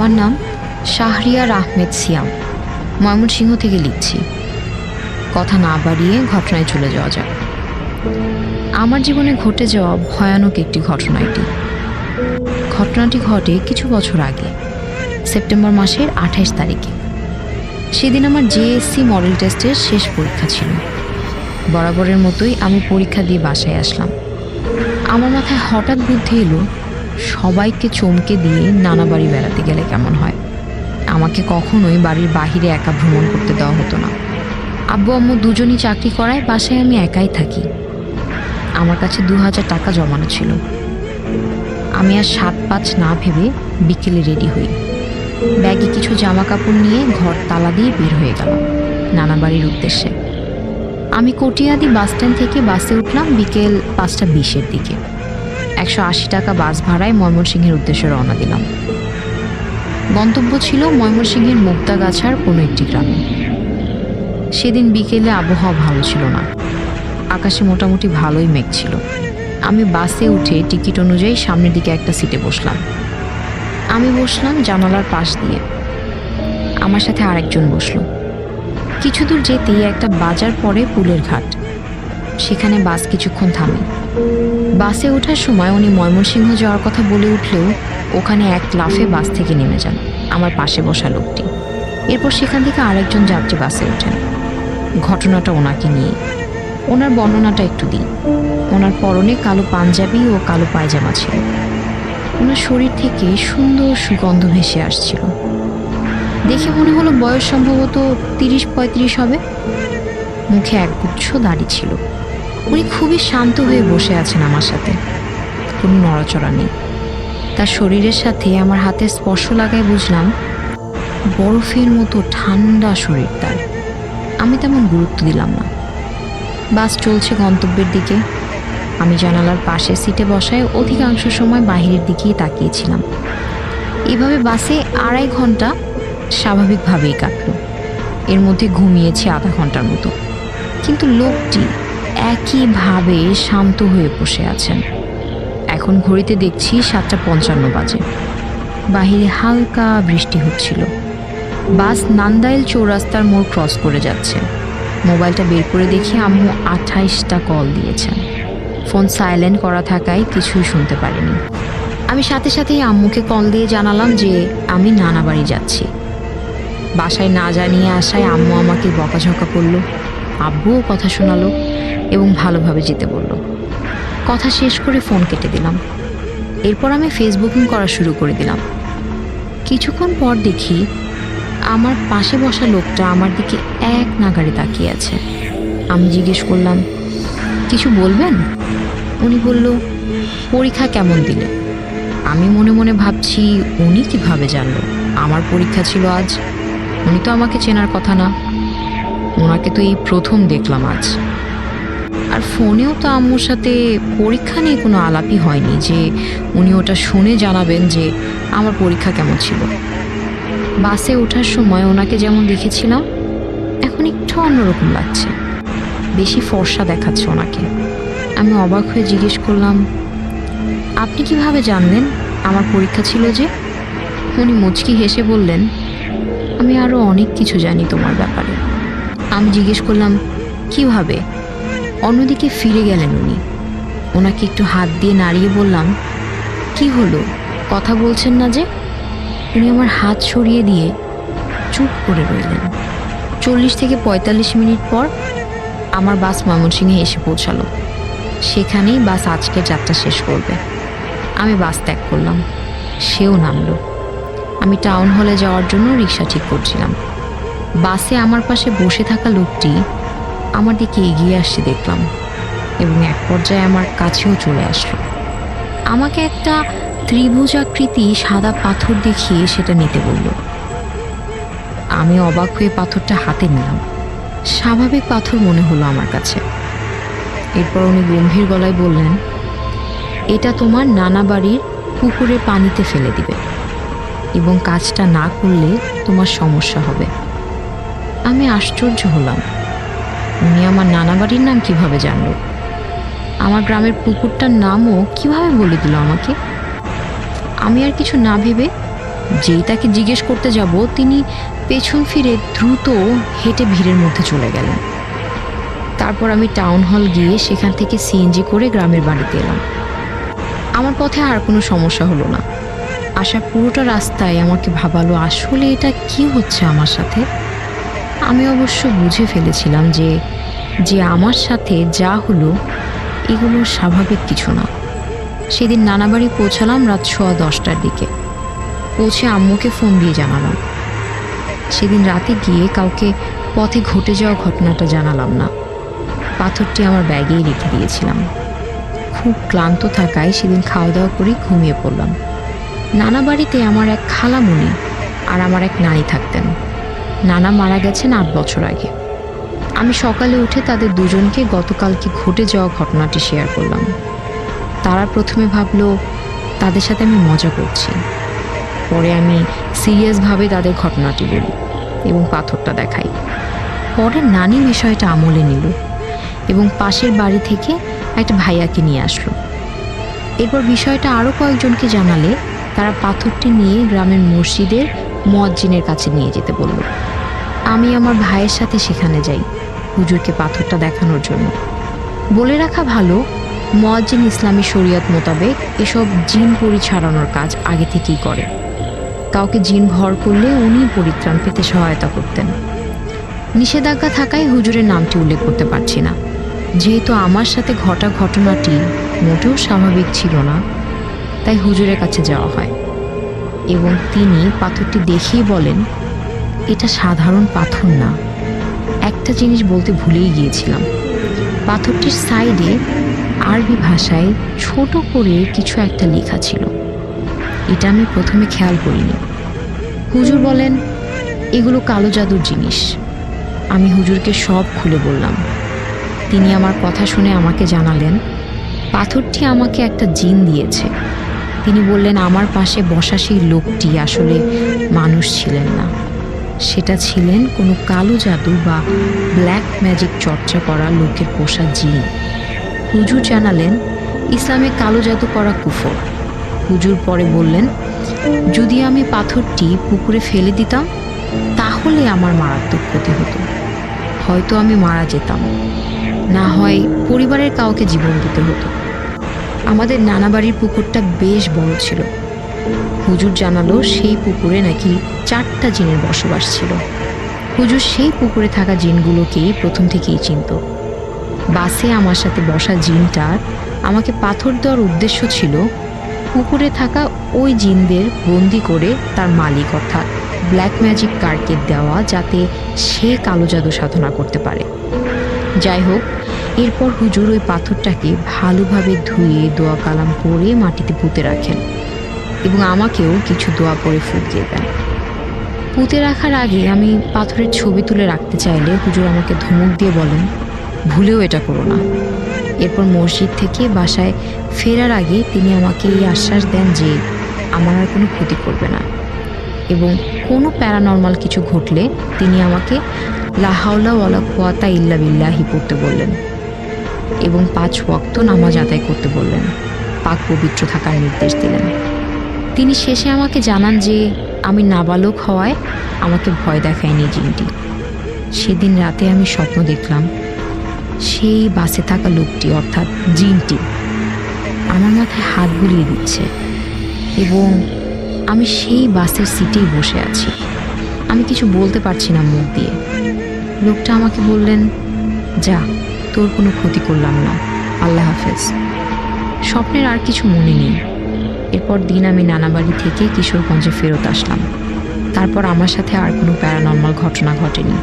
আমার নাম শাহরিয়ার আহমেদ সিয়াম। ময়মনসিংহ থেকে লিখছি। কথা না বাড়িয়ে ঘটনায় চলে যাওয়া যাক। আমার জীবনে ঘটে যাওয়া ভয়ানক একটি ঘটনা এটি। ঘটনাটি ঘটে কিছু বছর আগে, সেপ্টেম্বর মাসের আঠাইশ তারিখে। সেদিন আমার জেএসসি মডেল টেস্টের শেষ পরীক্ষা ছিল। বরাবরের মতোই আমি পরীক্ষা দিয়ে বাসায় আসলাম। আমার মাথায় হঠাৎ বুদ্ধি এলো সবাইকে চমকে দিয়ে নানা বাড়ি বেড়াতে গেলে কেমন হয়? আমাকে কখনোই বাড়ির বাহিরে একা ভ্রমণ করতে দেওয়া হতো না। আব্বু আম্মু দুজনই চাকরি করায়, বাসায় আমি একাই থাকি। আমার কাছে দু হাজার টাকা জমানো ছিল। আমি আর সাত পাঁচ না ভেবে বিকেলে রেডি হই। ব্যাগে কিছু জামা কাপড় নিয়ে ঘর তালা দিয়ে বের হয়ে গেলাম, নানা বাড়ির উদ্দেশ্যে। আমি কটিয়াদি বাস স্ট্যান্ড থেকে বাসে উঠলাম বিকেল পাঁচটা বিশের দিকে। একশো আশি টাকা বাস ভাড়ায় ময়মনসিংহের উদ্দেশ্যে রওনা দিলাম। গন্তব্য ছিল ময়মনসিংহের মুক্তাগাছার কোনো একটি গ্রামে। সেদিন বিকেলে আবহাওয়া ভালো ছিল না। আকাশে মোটামুটি ভালোই মেঘ ছিল। আমি বাসে উঠে টিকিট অনুযায়ী সামনের দিকে একটা সিটে বসলাম। আমি বসলাম জানালার পাশ দিয়ে। আমার সাথে আরেকজন বসল। কিছু দূর যেতেই একটা বাজার পরে পুলের ঘাট। সেখানে বাস কিছুক্ষণ থামে। বাসে ওঠার সময় উনি ময়মনসিংহ যাওয়ার কথা বলে উঠলেও ওখানে এক লাফে বাস থেকে নেমে যান আমার পাশে বসা লোকটি। এরপর সেখান থেকে আরেকজন যাত্রী বাসে ওঠেন। ঘটনাটা ওনাকে নিয়ে। ওনার বর্ণনাটা একটু দিই ওনার পরনে কালো পাঞ্জাবি ও কালো পায়জামা ছিল। ওনার শরীর থেকে সুন্দর সুগন্ধ ভেসে আসছিল। দেখে মনে হলো বয়স সম্ভবত তিরিশ পঁয়ত্রিশ হবে। মুখে এক একগুচ্ছ দাড়ি ছিল। উনি খুবই শান্ত হয়ে বসে আছেন আমার সাথে। কোনো নড়াচড়া নেই। তার শরীরের সাথে আমার হাতে স্পর্শ লাগায় বুঝলাম, বরফের মতো ঠান্ডা শরীর তার। আমি তেমন গুরুত্ব দিলাম না। বাস চলছে গন্তব্যের দিকে। আমি জানালার পাশে সিটে বসায় অধিকাংশ সময় বাহিরের দিকেই তাকিয়েছিলাম। এভাবে বাসে আড়াই ঘণ্টা স্বাভাবিকভাবেই কাটলো। এর মধ্যে ঘুমিয়েছি আধা ঘণ্টার মতো। কিন্তু লোকটি একইভাবে শান্ত হয়ে বসে আছেন। এখন ঘড়িতে দেখছি সাতটা পঞ্চান্ন বাজে। বাহিরে হালকা বৃষ্টি হচ্ছিল। বাস নান্দাইল চৌরাস্তার মোড় ক্রস করে যাচ্ছে। মোবাইলটা বের করে দেখি আম্মু আঠাইশটা কল দিয়েছেন। ফোন সাইলেন্ট করা থাকায় কিছুই শুনতে পারিনি। আমি সাথে সাথেই আম্মুকে কল দিয়ে জানালাম যে আমি নানা বাড়ি যাচ্ছি। বাসায় না জানিয়ে আসায় আম্মু আমাকে বকাঝকা করল। আব্বুও কথা শোনালো এবং ভালোভাবে যেতে বলল। কথা শেষ করে ফোন কেটে দিলাম। এরপর আমি ফেসবুকিং করা শুরু করে দিলাম। কিছুক্ষণ পর দেখি আমার পাশে বসা লোকটা আমার দিকে এক নাগারে তাকিয়ে আছে। আমি জিজ্ঞেস করলাম, কিছু বলবেন? উনি বলল, পরীক্ষা কেমন দিলে? আমি মনে মনে ভাবছি, উনি কীভাবে জানলো? আমার পরীক্ষা ছিল আজ। উনি তো আমাকে চেনার কথা না। ওনাকে তো এই প্রথম দেখলাম আজ। আর ফোনেও তো আম্মুর সাথে পরীক্ষা নিয়ে কোনো আলাপই হয়নি যে উনি ওটা শুনে জানাবেন যে আমার পরীক্ষা কেমন ছিল। বাসে ওঠার সময় ওনাকে যেমন দেখেছিলাম, এখন একটু অন্যরকম লাগছে। বেশি ফর্সা দেখাচ্ছে ওনাকে। আমি অবাক হয়ে জিজ্ঞেস করলাম, আপনি কীভাবে জানলেন আমার পরীক্ষা ছিল যে? উনি মুচকি হেসে বললেন, আমি আরও অনেক কিছু জানি তোমার ব্যাপারে। আমি জিজ্ঞেস করলাম কীভাবে অন্যদিকে ফিরে গেলেন উনি। ওনাকে একটু হাত দিয়ে নাড়িয়ে বললাম, কি হলো? কথা বলছেন না যে? উনি আমার হাত সরিয়ে দিয়ে চুপ করে রইলেন। চল্লিশ থেকে পঁয়তাল্লিশ মিনিট পর আমার বাস ময়মনসিংহে এসে পৌঁছালো। সেখানেই বাস আজকের যাত্রা শেষ করবে। আমি বাস ত্যাগ করলাম। সেও নামলো। আমি টাউন হলে যাওয়ার জন্য রিক্সা ঠিক করছিলাম। বাসে আমার পাশে বসে থাকা লোকটি আমার দিকে এগিয়ে আসছে দেখলাম এবং এক পর্যায়ে আমার কাছেও চলে আসলো। আমাকে একটা ত্রিভুজাকৃতি সাদা পাথর দেখিয়ে সেটা নিতে বলল। আমি অবাক হয়ে পাথরটা হাতে নিলাম। স্বাভাবিক পাথর মনে হলো আমার কাছে। এরপর উনি গম্ভীর গলায় বললেন, এটা তোমার নানা বাড়ির পুকুরে পানিতে ফেলে দিবে এবং কাজটা না করলে তোমার সমস্যা হবে। আমি আশ্চর্য হলাম। উনি আমার নানা বাড়ির নাম কীভাবে জানল? আমার গ্রামের পুকুরটার নামও কীভাবে বলে দিল আমাকে? আমি আর কিছু না ভেবে যেই তাকে জিজ্ঞেস করতে যাব, তিনি পেছন ফিরে দ্রুত হেঁটে ভিড়ের মধ্যে চলে গেলেন। তারপর আমি টাউন হল গিয়ে সেখান থেকে সিএনজি করে গ্রামের বাড়িতে এলাম। আমার পথে আর কোনো সমস্যা হলো না। আসার পুরোটা রাস্তায় আমাকে ভাবালো, আসলে এটা কি হচ্ছে আমার সাথে? আমি অবশ্য বুঝে ফেলেছিলাম যে যে আমার সাথে যা হলো, এগুলো স্বাভাবিক কিছু না। সেদিন নানা বাড়ি পৌঁছালাম রাত সোয়া দশটার দিকে। পৌঁছে আম্মুকে ফোন দিয়ে জানালাম। সেদিন রাতে গিয়ে কাউকে পথে ঘটে যাওয়া ঘটনাটা জানালাম না। পাথরটি আমার ব্যাগেই রেখে দিয়েছিলাম। খুব ক্লান্ত থাকায় সেদিন খাওয়া দাওয়া করে ঘুমিয়ে পড়লাম। নানা বাড়িতে আমার এক খালামণি আর আমার এক নানি থাকতেন। নানা মারা গেছেন আট বছর আগে। আমি সকালে উঠে তাদের দুজনকে গতকালকে ঘটে যাওয়া ঘটনাটি শেয়ার করলাম। তারা প্রথমে ভাবলো, তাদের সাথে আমি মজা করছি। পরে আমি সিরিয়াসভাবে তাদের ঘটনাটি বলি এবং পাথরটা দেখাই। পরে নানি বিষয়টা আমলে নিল এবং পাশের বাড়ি থেকে একটা ভাইয়াকে নিয়ে আসলো। এরপর বিষয়টা আরও কয়েকজনকে জানালে তারা পাথরটি নিয়ে গ্রামের মসজিদের মজ্জিনের কাছে নিয়ে যেতে বলল। আমি আমার ভাইয়ের সাথে সেখানে যাই হুজুরকে পাথরটা দেখানোর জন্য। বলে রাখা ভালো মজ্জিন ইসলামী শরিয়ত মোতাবেক এসব জিন পরি ছাড়ানোর কাজ আগে থেকেই করে। কাউকে জিন ভর করলে উনি পরিত্রাণ পেতে সহায়তা করতেন। নিষেধাজ্ঞা থাকায় হুজুরের নামটি উল্লেখ করতে পারছি না। যেহেতু আমার সাথে ঘটা ঘটনাটি মোটেও স্বাভাবিক ছিল না, তাই হুজুরের কাছে যাওয়া হয়। এবং তিনি পাথরটি দেখেই বলেন এটা সাধারণ পাথর না। একটা জিনিস বলতে ভুলেই গিয়েছিলাম। পাথরটির সাইডে আরবি ভাষায় ছোট করে কিছু একটা লেখা ছিল। এটা আমি প্রথমে খেয়াল করিনি। হুজুর বলেন, এগুলো কালো জাদুর জিনিস। আমি হুজুরকে সব খুলে বললাম। তিনি আমার কথা শুনে আমাকে জানালেন, পাথরটি আমাকে একটা জিন দিয়েছে। তিনি বললেন, আমার পাশে বসা সেই লোকটি আসলে মানুষ ছিলেন না। সেটা ছিলেন কোনো কালো জাদু বা ব্ল্যাক ম্যাজিক চর্চা করা লোকের পোষা জিন হুজুর জানালেন, ইসলামে কালো জাদু করা কুফর। হুজুর পরে বললেন, যদি আমি পাথরটি পুকুরে ফেলে দিতাম, তাহলে আমার মারাত্মক ক্ষতি হতো। হয়তো আমি মারা যেতাম। না হয় পরিবারের কাউকে জীবন দিতে হতো। আমাদের নানা বাড়ির পুকুরটা বেশ বড় ছিল। হুজুর জানালো সেই পুকুরে নাকি চারটা জিনের বসবাস ছিল। হুজুর সেই পুকুরে থাকা জিনগুলোকেই প্রথম থেকেই চিনত। বাসে আমার সাথে বসা জিনটার আমাকে পাথর দেওয়ার উদ্দেশ্য ছিল পুকুরে থাকা ওই জিনদের বন্দি করে তার মালিক অর্থাৎ ব্ল্যাক ম্যাজিক কার্ডকে দেওয়া যাতে সে কালো জাদু সাধনা করতে পারে। যাই হোক, এরপর হুজুর ওই পাথরটাকে ভালোভাবে ধুয়ে দোয়া কালাম করে মাটিতে পুঁতে রাখেন। এবং আমাকেও কিছু দোয়া পরে ফুট দিয়ে দেন। পুঁতে রাখার আগে আমি পাথরের ছবি তুলে রাখতে চাইলে হুজুর আমাকে ধমক দিয়ে বলেন, ভুলেও এটা করো না। এরপর মসজিদ থেকে বাসায় ফেরার আগে তিনি আমাকে এই আশ্বাস দেন যে আমার আর কোনো ক্ষতি করবে না এবং কোনো প্যারানর্মাল কিছু ঘটলে তিনি আমাকে লাহাউলা ওয়ালা কুয়াতা ইল্লা বিল্লাহি পড়তে বললেন এবং পাঁচ ওয়াক্ত নামাজ আদায় করতে বললেন। পাক পবিত্র থাকার নির্দেশ দিলেন। তিনি শেষে আমাকে জানান যে আমি নাবালক হওয়ায় আমাকে ভয় দেখায়নি জিনটি। সেদিন রাতে আমি স্বপ্ন দেখলাম, সেই বাসে থাকা লোকটি, অর্থাৎ জিনটি, আমার মাথায় হাত বুলিয়ে দিচ্ছে এবং আমি সেই বাসের সিটেই বসে আছি। আমি কিছু বলতে পারছি না মুখ দিয়ে। লোকটা আমাকে বললেন, যা, তোর কোনো ক্ষতি করলাম না। আল্লাহ হাফেজ। স্বপ্নের আর কিছু মনে নেই। এরপর দিন আমি নানা বাড়ি থেকে কিশোরগঞ্জে ফেরত আসলাম। তারপর আমার সাথে আর কোনো প্যারানর্মাল ঘটনা ঘটেনি।